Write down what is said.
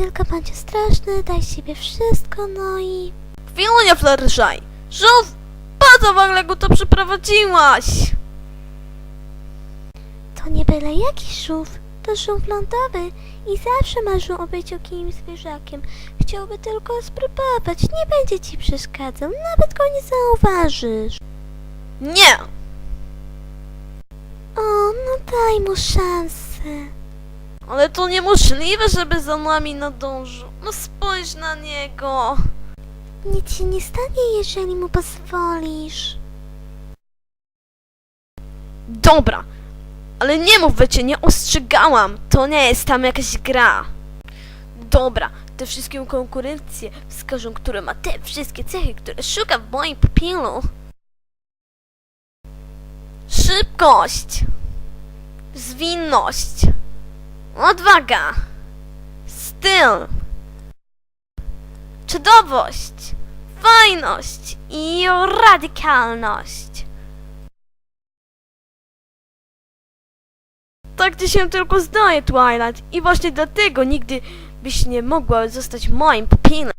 tylko bądź ostrożny, daj siebie wszystko, no i... Chwilunia, Fluttershy! Żółw! Po co w ogóle go to przyprowadziłaś? To nie byle jaki żółw, to żółw lądowy i zawsze marzył o byciu kimś zwierzakiem. Chciałby tylko spróbować, nie będzie ci przeszkadzał, nawet go nie zauważysz. Nie! O, no daj mu szansę. Ale to niemożliwe, żeby za nami nadążył. No spójrz na niego. Nic się nie stanie, jeżeli mu pozwolisz. Dobra, ale nie mów, cię nie ostrzegałam. To nie jest tam jakaś gra. Dobra, te wszystkie konkurencje wskażą, które ma te wszystkie cechy, które szuka w moim pupilu. Szybkość, zwinność, odwaga, styl, czadowość, fajność i radykalność. Tak ci się tylko zdaje, Twilight. I właśnie dlatego nigdy byś nie mogła zostać moim pupilem.